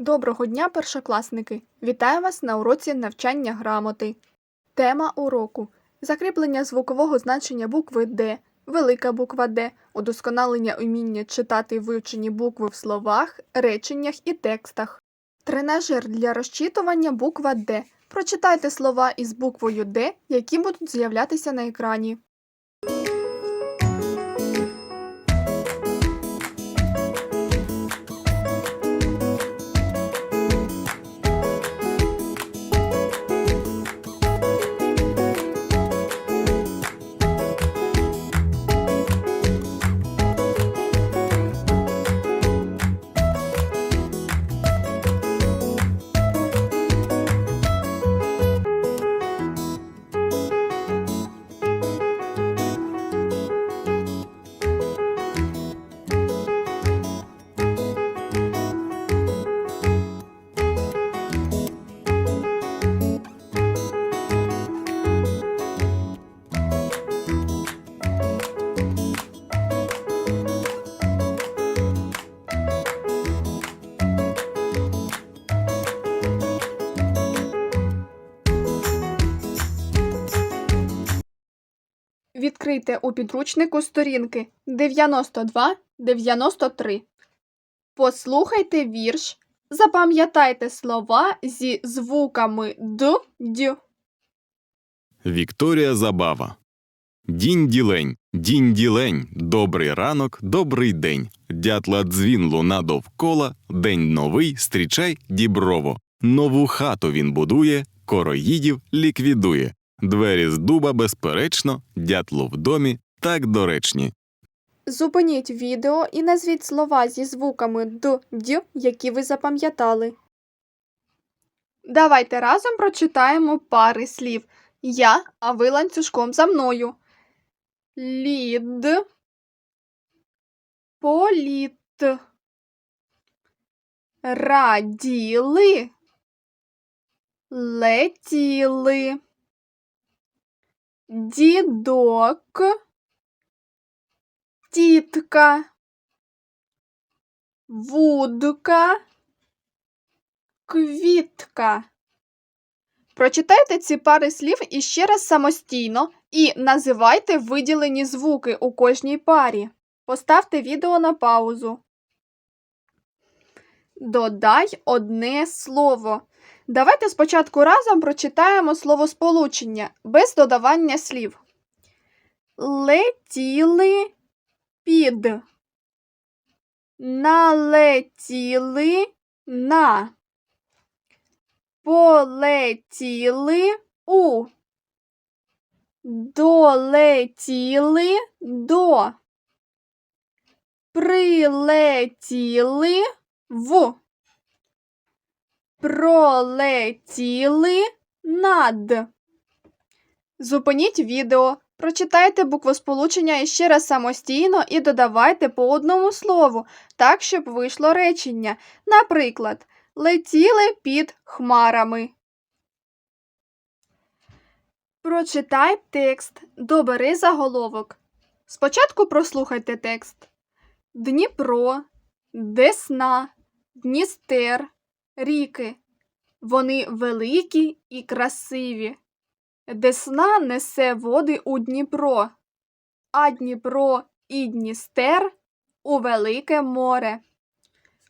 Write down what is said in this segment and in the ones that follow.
Доброго дня, першокласники! Вітаю вас на уроці навчання грамоти. Тема уроку закріплення звукового значення букви Д, велика буква Д, удосконалення уміння читати вивчені букви в словах, реченнях і текстах. Тренажер для розчитування буква Д. Прочитайте слова із буквою Д, які будуть з'являтися на екрані. Відкрийте у підручнику сторінки 92-93. Послухайте вірш. Запам'ятайте слова зі звуками Д, Д. Вікторія Забава. Дінь-ділень, дінь-ділень, добрий ранок, добрий день. Дятла дзвін луна довкола, день новий, стрічай діброво. Нову хату він будує, короїдів ліквідує. Двері з дуба, безперечно, дятлу в домі так доречні. Зупиніть відео і назвіть слова зі звуками Д, Д, які ви запам'ятали. Давайте разом прочитаємо пари слів. Я, а ви ланцюжком за мною. Лід. Політ. Раділи. Летіли. Дідок. Тітка. Вудка. Квітка. Прочитайте ці пари слів іще раз самостійно і називайте виділені звуки у кожній парі. Поставте відео на паузу. Додай одне слово. Давайте спочатку разом прочитаємо словосполучення без додавання слів. Летіли під. Налетіли на. Полетіли у. Долетіли до. Прилетіли в. Пролетіли над. Зупиніть відео. Прочитайте буквосполучення іще раз самостійно і додавайте по одному слову, так, щоб вийшло речення. Наприклад, летіли під хмарами. Прочитай текст. Добери заголовок. Спочатку прослухайте текст. Дніпро, Десна, Дністер, ріки. Вони великі і красиві. Десна несе води у Дніпро, а Дніпро і Дністер у Велике море.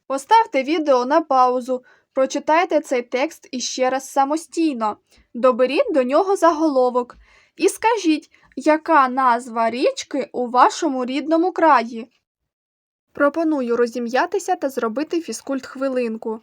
Поставте відео на паузу, прочитайте цей текст іще раз самостійно, доберіть до нього заголовок і скажіть, яка назва річки у вашому рідному краї. Пропоную розім'ятися та зробити фізкульт хвилинку.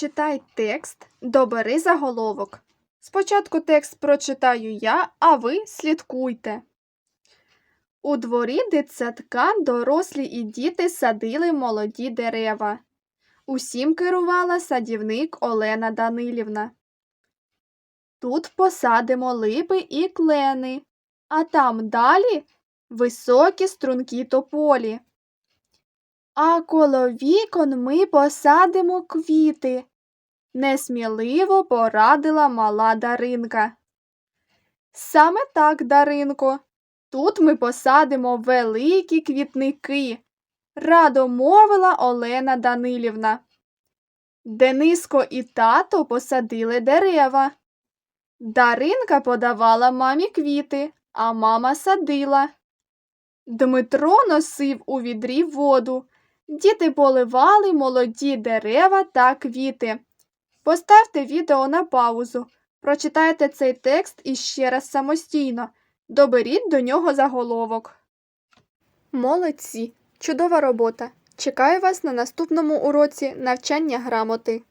Прочитай текст, добери заголовок. Спочатку текст прочитаю я, а ви слідкуйте. У дворі дитсадка дорослі і діти садили молоді дерева. Усім керувала садівник Олена Данилівна. Тут посадимо липи і клени, а там далі високі стрункі тополі. А коло вікон ми посадимо квіти, несміливо порадила мала Даринка. Саме так, Даринко, тут ми посадимо великі квітники, радо мовила Олена Данилівна. Дениско і тато посадили дерева. Даринка подавала мамі квіти, а мама садила. Дмитро носив у відрі воду. Діти поливали молоді дерева та квіти. Поставте відео на паузу. Прочитайте цей текст іще раз самостійно. Доберіть до нього заголовок. Молодці! Чудова робота! Чекаю вас на наступному уроці навчання грамоти.